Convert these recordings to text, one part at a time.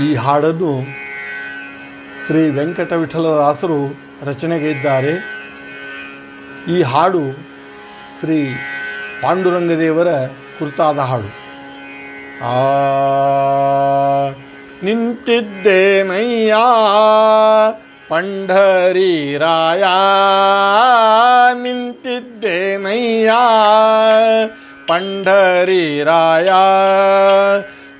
ಈ ಹಾಡನ್ನು ಶ್ರೀ ವೆಂಕಟ ವಿಠಲದಾಸರು ರಚನೆಗೈದ್ದಾರೆ ಈ ಹಾಡು ಶ್ರೀ ಪಾಂಡುರಂಗದೇವರ ಕುರಿತಾದ ಹಾಡು. ಆ ನಿಂತಿದ್ದೇನಯ್ಯ ನಿಂತಿದ್ದೇ ನಿಂತಿದ್ದೇನಯ್ಯ ಪಂಢರೀರಾಯ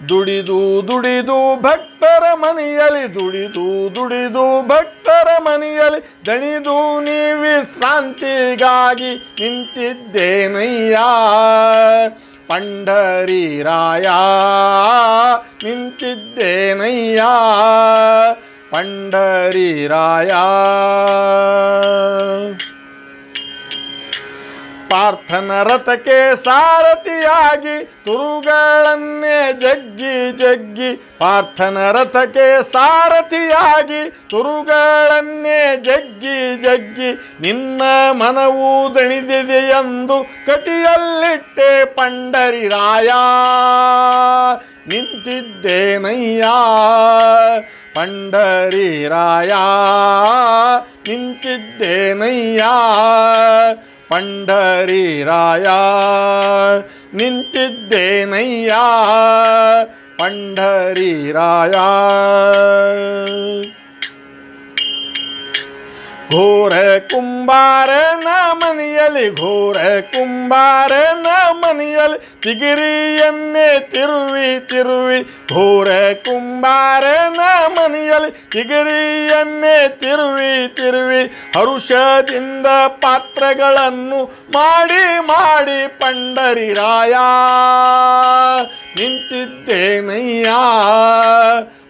ದುಡಿದು ದುಡಿದು ಭಕ್ತರ ಮನೆಯಲ್ಲಿ, ದುಡಿದು ದುಡಿದು ಭಕ್ತರ ಮನೆಯಲ್ಲಿ ದಣಿದು ನೀ ವಿಶ್ರಾಂತಿಗಾಗಿ ನಿಂತಿದ್ದೇನಯ್ಯ. ಪಂಡರೀರಾಯ ನಿಂತಿದ್ದೇನಯ್ಯ. ಪಂಢರೀರಾಯ ಪಾರ್ಥನ ರಥಕ್ಕೆ ಸಾರಥಿಯಾಗಿ ತುರುಗಳನ್ನೇ ಜಗ್ಗಿ ಜಗ್ಗಿ ಪಾರ್ಥನ ರಥಕ್ಕೆ ಸಾರಥಿಯಾಗಿ ತುರುಗಳನ್ನೇ ಜಗ್ಗಿ ಜಗ್ಗಿ ನಿನ್ನ ಮನವು ದಣಿದಿದೆಯೆಂದು ಕಟಿಯಲ್ಲಿಟ್ಟೆ ಪಂಡರಿರಾಯ ನಿಂತಿದ್ದೇನಯ್ಯ? ಪಂಡರಿರಾಯ ನಿಂತಿದ್ದೇನಯ್ಯ? ಪಂಡರೀರಾಯ ನಿಂತಿದ್ದೇನಯ್ಯ ಪಂಡರೀರಾಯ ಘೋರ ಕುಂಬಾರನ ಮನೆಯಲ್ಲಿ ಘೋರ ಕುಂಬಾರನ ಮನೆಯಲ್ಲಿ ತಿಗಿರಿಯನ್ನೇ ತಿರುವಿ ತಿರುವಿ, ಘೋರ ಕುಂಬಾರನ ಮನೆಯಲ್ಲಿ ತಿಗಿರಿಯನ್ನೇ ತಿರುವಿ ತಿರುವಿ, ಹರುಷದಿಂದ ಪಾತ್ರಗಳನ್ನು ಮಾಡಿ ಮಾಡಿ ಪಂಡರಿ ರಾಯ, ನಿಂತಿದ್ದೇನಯ್ಯ.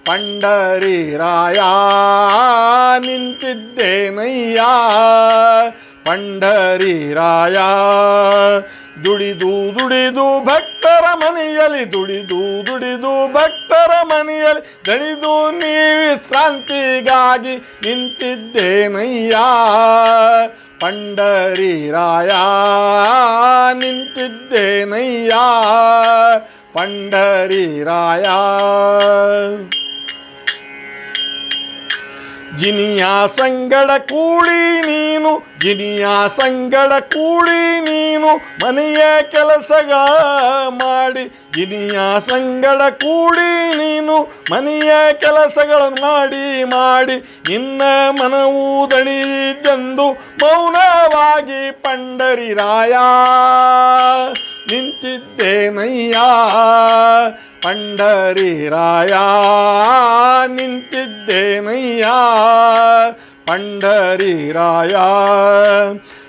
ಪಂಡರೀರಾಯ ನಿಂತಿದ್ದೇನಯ್ಯ ಪಂಡರಿರಾಯ, ದುಡಿದು ದುಡಿದು ಭಕ್ತರ ಮನೆಯಲ್ಲಿ, ದುಡಿದು ದುಡಿದು ಭಕ್ತರ ಮನೆಯಲ್ಲಿ, ದಣಿದು ನೀ ವಿಶ್ರಾಂತಿಗಾಗಿ ನಿಂತಿದ್ದೇನಯ್ಯ ನಿಂತಿದ್ದೇ ನಿಂತಿದ್ದೇನಯ್ಯ ಪಂಡರೀರಾಯ. ಜಿನಿಯ ಸಂಗಡ ಕೂಡಿ ನೀನು, ಜಿನಿಯ ಸಂಗಡ ಕೂಡಿ ನೀನು, ಮನೆಯ ಕೆಲಸಗ ಮಾಡಿ, ಜಿನಿಯ ಸಂಗಡ ಕೂಡಿ ನೀನು, ಮನೆಯ ಕೆಲಸಗಳನ್ನು ಮಾಡಿ ಮಾಡಿ, ನಿನ್ನ ಮನವು ದಣಿದೆಂದು ಮೌನವಾಗಿ ಪಂಡರಿರಾಯ ನಿಂತಿದ್ದೇನಯ್ಯ ಪಂಡರೀರಾಯ ನಿಂತಿದ್ದೇನಯ್ಯ? ಪಂಡರಿರಾಯ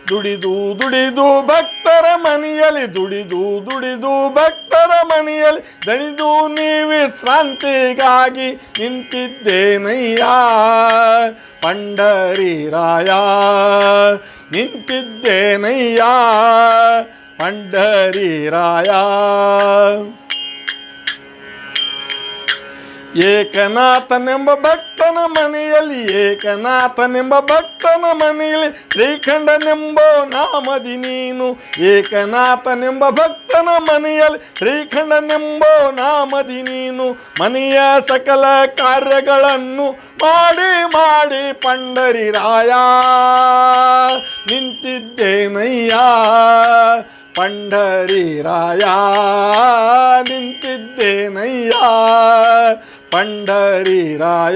ದುಡಿದು ದುಡಿದು ಭಕ್ತರ ಮನೆಯಲ್ಲಿ, ದುಡಿದು ದುಡಿದು ಭಕ್ತರ ಮನೆಯಲ್ಲಿ, ದಣಿದು ನೀ ವಿಶ್ರಾಂತಿಗಾಗಿ ನಿಂತಿದ್ದೇನಯ್ಯ? ಪಂಡರಿರಾಯ ನಿಂತಿದ್ದೇನಯ್ಯ? ಪಂಡರೀರಾಯ ಏಕನಾಥನೆಂಬ ಭಕ್ತನ ಮನೆಯಲ್ಲಿ, ಏಕನಾಥನೆಂಬ ಭಕ್ತನ ಮನೆಯಲ್ಲಿ ಶ್ರೀಖಂಡನೆಂಬ ನಾಮದಿ ನೀನು, ಏಕನಾಥನೆಂಬ ಭಕ್ತನ ಮನೆಯಲ್ಲಿ ಶ್ರೀಖಂಡನೆಂಬ ನಾಮದಿ ನೀನು. ಮನೆಯ ಸಕಲ ಕಾರ್ಯಗಳನ್ನು ಮಾಡಿ ಮಾಡಿ ಪಂಡರಿರಾಯ ನಿಂತಿದ್ದೇನಯ್ಯ ಪಂಡರೀರಾಯ ನಿಂತಿದ್ದೇನಯ್ಯ ಪಂಡರೀರಾಯ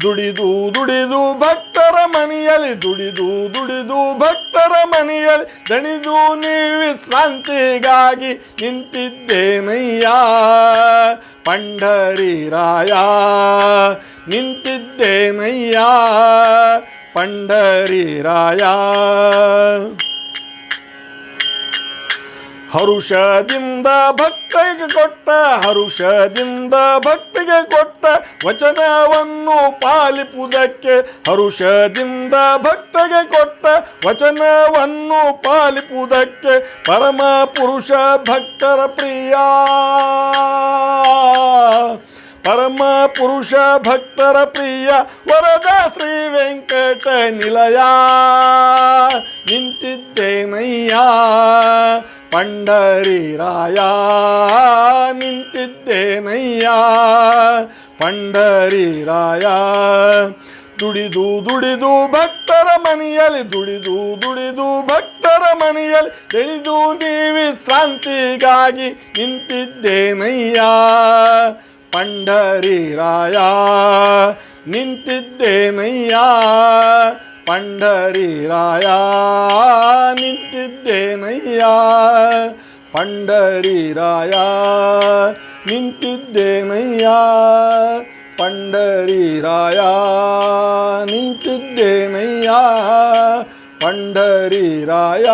ದುಡಿದು ದುಡಿದು ಭಕ್ತರ ಮನೆಯಲ್ಲಿ, ದುಡಿದು ದುಡಿದು ಭಕ್ತರ ಮನೆಯಲ್ಲಿ, ದಣಿದು ನೀ ವಿಶ್ರಾಂತಿಗಾಗಿ ನಿಂತಿದ್ದೇನಯ್ಯ. ಪಂಡರಿರಾಯ ನಿಂತಿದ್ದೇನಯ್ಯ. ಪಂಡರೀರಾಯ ಹರುಷದಿಂದ ಭಕ್ತಿಗೆ ಕೊಟ್ಟ, ಹರುಷದಿಂದ ಭಕ್ತಿಗೆ ಕೊಟ್ಟ ವಚನವನ್ನು ಪಾಲಿಪುದಕ್ಕೆ ಹರುಷದಿಂದ ಭಕ್ತಿಗೆ ಕೊಟ್ಟ ವಚನವನ್ನು ಪಾಲಿಪುದಕ್ಕೆ ಪರಮ ಪುರುಷ ಭಕ್ತರ ಪ್ರಿಯ. ಪರಮ ಪುರುಷ ಭಕ್ತರ ಪ್ರಿಯ ವರದ ಶ್ರೀ ವೆಂಕಟ ನಿಲಯ. ನಿಂತಿದ್ದೇನಯ್ಯ. ಪಂಡರೀರಾಯ, ನಿಂತಿದ್ದೇನಯ್ಯ? ಪಂಡರಿರಾಯ, ದುಡಿದು ದುಡಿದು ಭಕ್ತರ ಮನೆಯಲ್ಲಿ, ದುಡಿದು ದುಡಿದು ಭಕ್ತರ ಮನೆಯಲ್ಲಿ ತಿಳಿದು ನೀವಿ ಕ್ರಾಂತಿಗಾಗಿ ನಿಂತಿದ್ದೇನಯ್ಯ? ಪಂಡರಿರಾಯ ನಿಂತಿದ್ದೇನಯ್ಯ? ಪಂಡರಿರಾಯ ನಿಂತಿದ್ದೇನಯ್ಯ ಪಂಡರಿರಾಯ ನಿಂತಿದ್ದೇನಯ್ಯ ಪಂಡರಿರಾಯ ನಿಂತಿದ್ದೇನಯ್ಯ ಪಂಡರಿರಾಯ